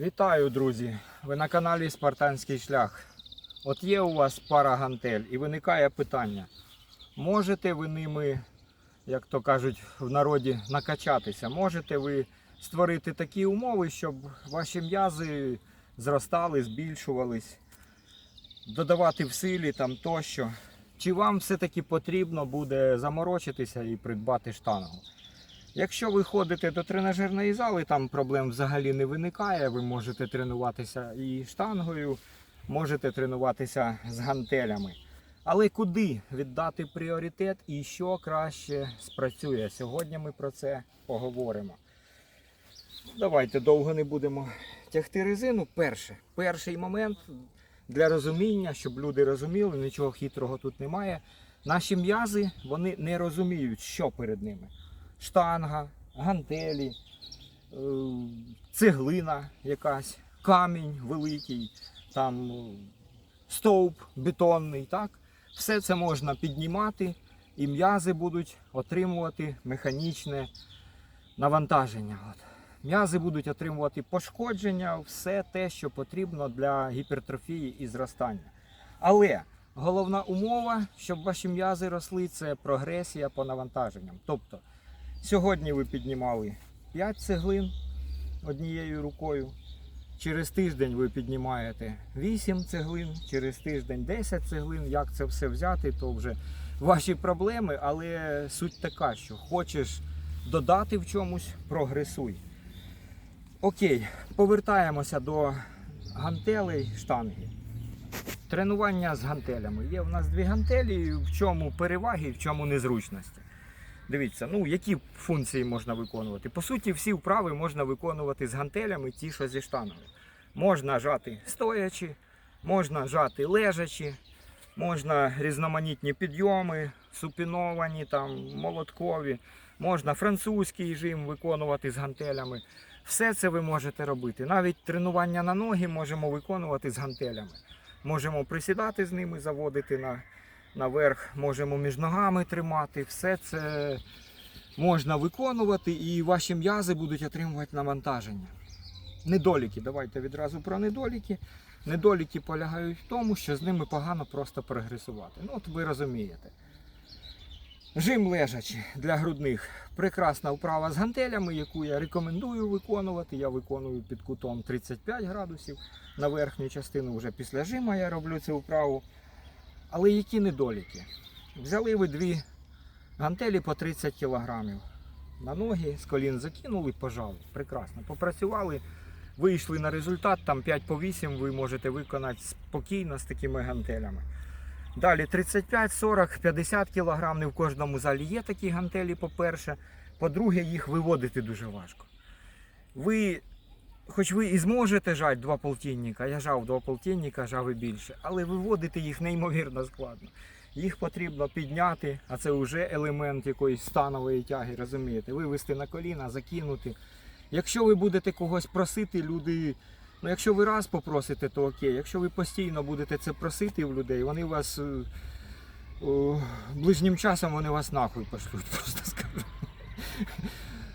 Вітаю, друзі! Ви на каналі Спартанський шлях. От є у вас пара гантель і виникає питання: можете ви ними, як то кажуть в народі, накачатися? Можете ви створити такі умови, щоб ваші м'язи зростали, збільшувались, додавати в силі там тощо? Чи вам все-таки потрібно буде заморочитися і придбати штангу? Якщо ви ходите до тренажерної зали, там проблем взагалі не виникає. Ви можете тренуватися і штангою, можете тренуватися з гантелями. Але куди віддати пріоритет і що краще спрацює? Сьогодні ми про це поговоримо. Давайте довго не будемо тягти резину. Перше, перший момент для розуміння, щоб люди розуміли, нічого хитрого тут немає. Наші м'язи вони не розуміють, що перед ними штанга, гантелі, е, цеглина якась, камінь великий, там е, стовп бетонний. Так? Все це можна піднімати і м'язи будуть отримувати механічне навантаження. М'язи будуть отримувати пошкодження, все те, що потрібно для гіпертрофії і зростання. Але головна умова, щоб ваші м'язи росли, це прогресія по навантаженням. Тобто Сьогодні ви піднімали 5 цеглин однією рукою. Через тиждень ви піднімаєте 8 цеглин, через тиждень 10 цеглин. Як це все взяти, то вже ваші проблеми, але суть така, що хочеш додати в чомусь, прогресуй. Окей, повертаємося до гантелей штанги. Тренування з гантелями. Є в нас дві гантелі, в чому переваги, в чому незручності. Дивіться, ну які функції можна виконувати. По суті, всі вправи можна виконувати з гантелями, ті, що зі штангою. Можна жати стоячи, можна жати лежачи, можна різноманітні підйоми, супіновані, там, молоткові, можна французький жим виконувати з гантелями. Все це ви можете робити. Навіть тренування на ноги можемо виконувати з гантелями. Можемо присідати з ними, заводити на наверх можемо між ногами тримати. Все це можна виконувати і ваші м'язи будуть отримувати навантаження. Недоліки, давайте відразу про недоліки. Недоліки полягають в тому, що з ними погано просто прогресувати. Ну, от ви розумієте. Жим лежачи для грудних. Прекрасна вправа з гантелями, яку я рекомендую виконувати. Я виконую під кутом 35 градусів. На верхню частину вже після жима я роблю цю вправу. Але які недоліки? Взяли ви дві гантелі по 30 кілограмів. На ноги з колін закинули, пожали. Прекрасно. Попрацювали, вийшли на результат, там 5 по 8 ви можете виконати спокійно з такими гантелями. Далі 35, 40, 50 кілограм. Не в кожному залі є такі гантелі, по-перше. По-друге, їх виводити дуже важко. Ви Хоч ви і зможете жати два полтинника, я жав два полтинника, жав і більше, але виводити їх неймовірно складно. Їх потрібно підняти, а це вже елемент якоїсь станової тяги, розумієте? Вивести на коліна, закинути. Якщо ви будете когось просити, люди. Ну, якщо ви раз попросите, то окей. Якщо ви постійно будете це просити в людей, вони вас е, ближнім часом вони вас нахуй пошлють, просто скажу.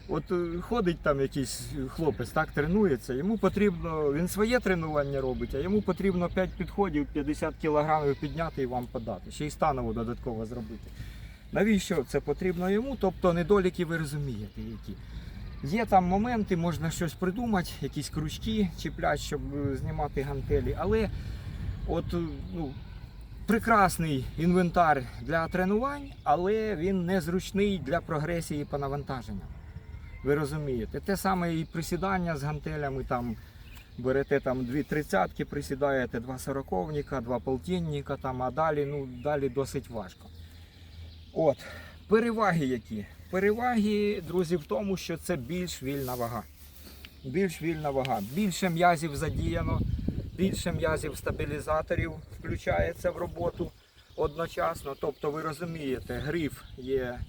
От е, ходить там якийсь хлопець, так тренується, йому потрібно, він своє тренування робить, а йому потрібно 5 підходів, 50 кілограмів підняти і вам подати. Ще й станову додатково зробити. Навіщо це потрібно йому? Тобто недоліки ви розумієте, які. Є там моменти, можна щось придумати, якісь крючки чіплять, щоб е, знімати гантелі. Але от, е, ну, прекрасний інвентар для тренувань, але він незручний для прогресії по навантаженням. Ви розумієте, те саме і присідання з гантелями, там берете там дві тридцятки, присідаєте, два сороковника, два полтинника, там, а далі, ну, далі досить важко. От, переваги які? Переваги, друзі, в тому, що це більш вільна вага. Більш вільна вага. Більше м'язів задіяно, більше м'язів стабілізаторів включається в роботу одночасно. Тобто ви розумієте, гриф є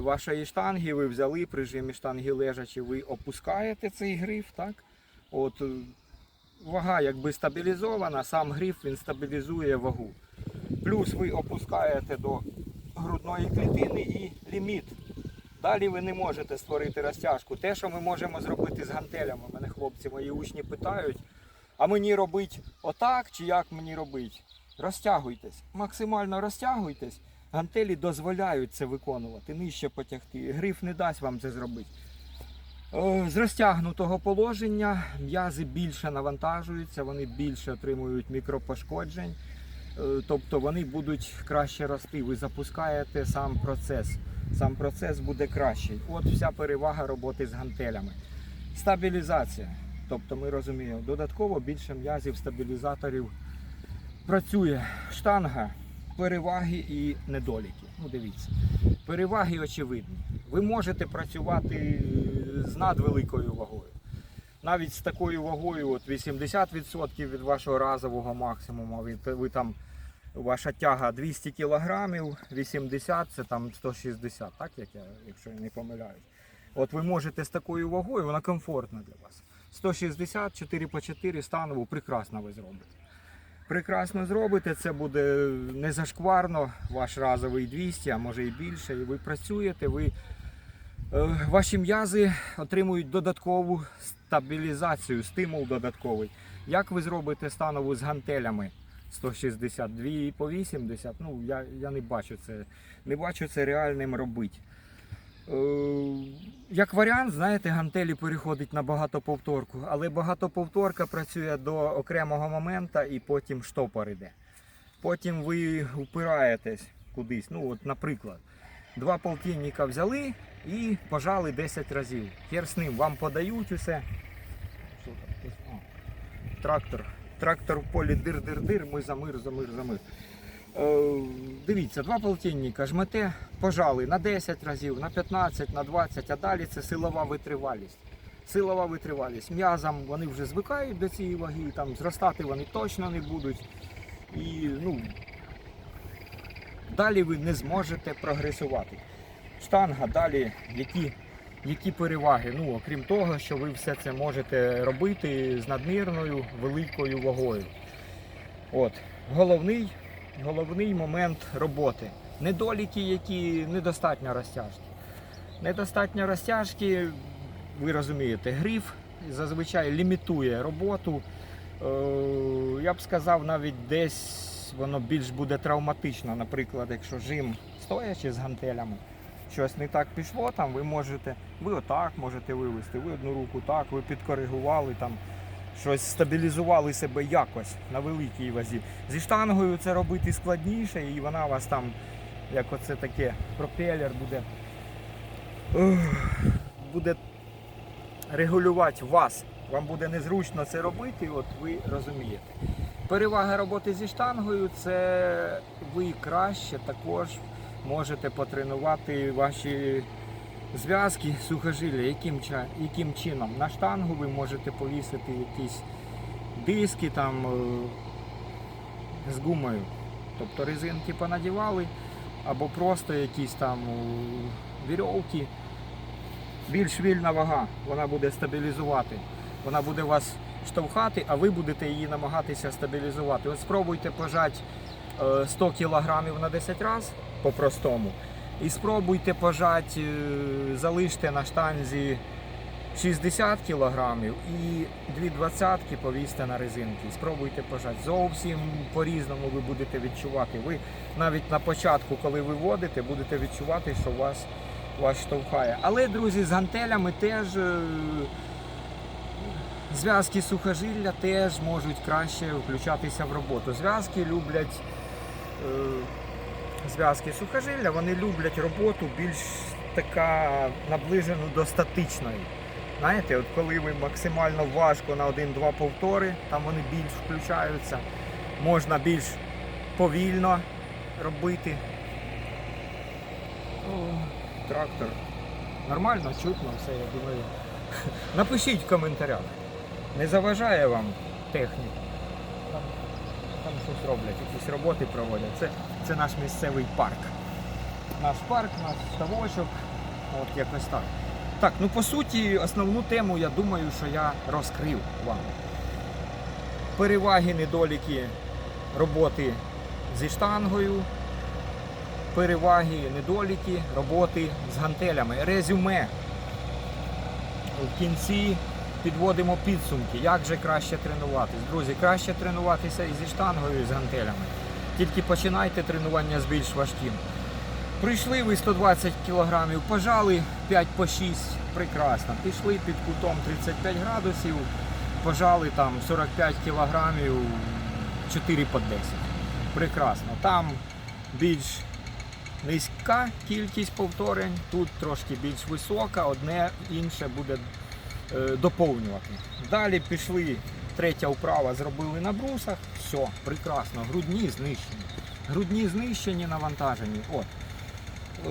вашої штанги, ви взяли при жимі штанги лежачі, ви опускаєте цей гриф, так? От, е, вага якби стабілізована, сам гриф він стабілізує вагу. Плюс ви опускаєте до грудної клітини і ліміт. Далі ви не можете створити розтяжку. Те, що ми можемо зробити з гантелями, мене хлопці, мої учні питають, а мені робити отак чи як мені робити? Розтягуйтесь, максимально розтягуйтесь. Гантелі дозволяють це виконувати, нижче потягти. Гриф не дасть вам це зробити. Е, З розтягнутого положення м'язи більше навантажуються, вони більше отримують мікропошкоджень, Е, тобто вони будуть краще рости. Ви запускаєте сам процес. Сам процес буде кращий. От вся перевага роботи з гантелями. Стабілізація. Тобто ми розуміємо, додатково більше м'язів стабілізаторів працює штанга, переваги і недоліки. Ну, дивіться. Переваги очевидні. Ви можете працювати з надвеликою вагою. Навіть з такою вагою, от 80% від вашого разового максимуму, ви, ви там, ваша тяга 200 кг, 80 це там 160, так як я, якщо я не помиляюсь. От ви можете з такою вагою, вона комфортна для вас. 160, 4 по 4 станову прекрасно ви зробите. Прекрасно зробите, це буде не зашкварно, ваш разовий 200, а може і більше. І ви працюєте, ви, е, ваші м'язи отримують додаткову стабілізацію, стимул додатковий. Як ви зробите станову з гантелями 162 по 80, ну я, я не бачу це, не бачу це реальним робити. Е, Як варіант, знаєте, гантелі переходить на багатоповторку, але багатоповторка працює до окремого моменту і потім штопор іде. Потім ви упираєтесь кудись. Ну, от, наприклад, два полтинника взяли і пожали 10 разів. Хер вам подають усе. Що там? Трактор. Трактор в полі дир-дир-дир, ми за мир, за мир, за мир. Дивіться, два полтинника жмете, пожали на 10 разів, на 15, на 20, а далі це силова витривалість. Силова витривалість. М'язам вони вже звикають до цієї ваги, там зростати вони точно не будуть. І ну, далі ви не зможете прогресувати. Штанга далі, які, які переваги? Ну, окрім того, що ви все це можете робити з надмірною великою вагою. От, головний головний момент роботи. Недоліки, які недостатньо розтяжки. Недостатньо розтяжки, ви розумієте, гриф зазвичай лімітує роботу. Е, Я б сказав, навіть десь воно більш буде травматично. Наприклад, якщо жим стоячи з гантелями, щось не так пішло, там ви можете, ви отак можете вивести, ви одну руку так, ви підкоригували там щось стабілізували себе якось на великій вазі. Зі штангою це робити складніше, і вона у вас там, як оце таке пропелер буде, буде регулювати вас. Вам буде незручно це робити, от ви розумієте. Перевага роботи зі штангою це ви краще також можете потренувати ваші зв'язки, сухожилля, яким, яким чином? На штангу ви можете повісити якісь диски там е, з гумою. Тобто резинки понадівали, або просто якісь там е, вірьовки. Більш вільна вага, вона буде стабілізувати. Вона буде вас штовхати, а ви будете її намагатися стабілізувати. От спробуйте пожати е, 100 кг на 10 разів по-простому. І спробуйте пожати, е, залиште на штанзі 60 кг і дві двадцятки повісьте на резинки. Спробуйте пожати. Зовсім по-різному ви будете відчувати. Ви навіть на початку, коли ви водите, будете відчувати, що вас, вас штовхає. Але, друзі, з гантелями теж е, зв'язки сухожилля теж можуть краще включатися в роботу. Зв'язки люблять. Зв'язки сухожилля, вони люблять роботу більш така наближену до статичної. Знаєте, от коли ви максимально важко на один-два повтори, там вони більш включаються, можна більш повільно робити. О, трактор. Нормально, чутно, все, я думаю. Напишіть в коментарях. Не заважає вам техніка. Щось роблять, якісь роботи проводять. Це, це наш місцевий парк. Наш парк, наш ставочок. От якось так. Так, ну по суті, основну тему, я думаю, що я розкрив вам. Переваги, недоліки роботи зі штангою. переваги, недоліки роботи з гантелями. Резюме. В кінці підводимо підсумки, як же краще тренуватись. Друзі, краще тренуватися і зі штангою, і з гантелями. Тільки починайте тренування з більш важким. Прийшли ви 120 кг, пожали 5 по 6, прекрасно. Пішли під кутом 35 градусів, пожали там 45 кг, 4 по 10. Прекрасно. Там більш низька кількість повторень, тут трошки більш висока, одне інше буде доповнювати. Далі пішли, третя вправа зробили на брусах, все, прекрасно, грудні знищені. Грудні знищені, навантажені. От. Е,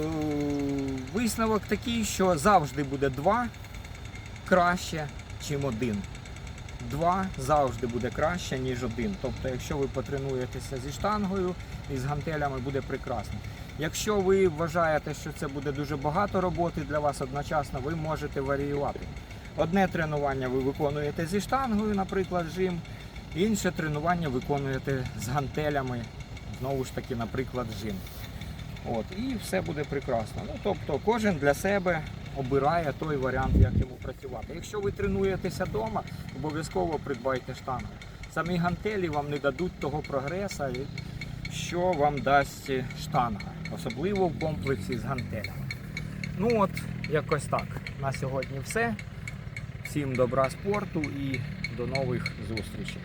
Висновок такий, що завжди буде два краще, чим один. Два завжди буде краще, ніж один. Тобто, якщо ви потренуєтеся зі штангою і з гантелями, буде прекрасно. Якщо ви вважаєте, що це буде дуже багато роботи для вас одночасно, ви можете варіювати. Одне тренування ви виконуєте зі штангою, наприклад, жим, інше тренування виконуєте з гантелями, знову ж таки, наприклад, жим. От, і все буде прекрасно. Ну, тобто кожен для себе обирає той варіант, як йому працювати. Якщо ви тренуєтеся вдома, обов'язково придбайте штангу. Самі гантелі вам не дадуть того прогресу, що вам дасть штанга, особливо в комплексі з гантелями. Ну от, якось так. На сьогодні все. Всім добра спорту і до нових зустрічей.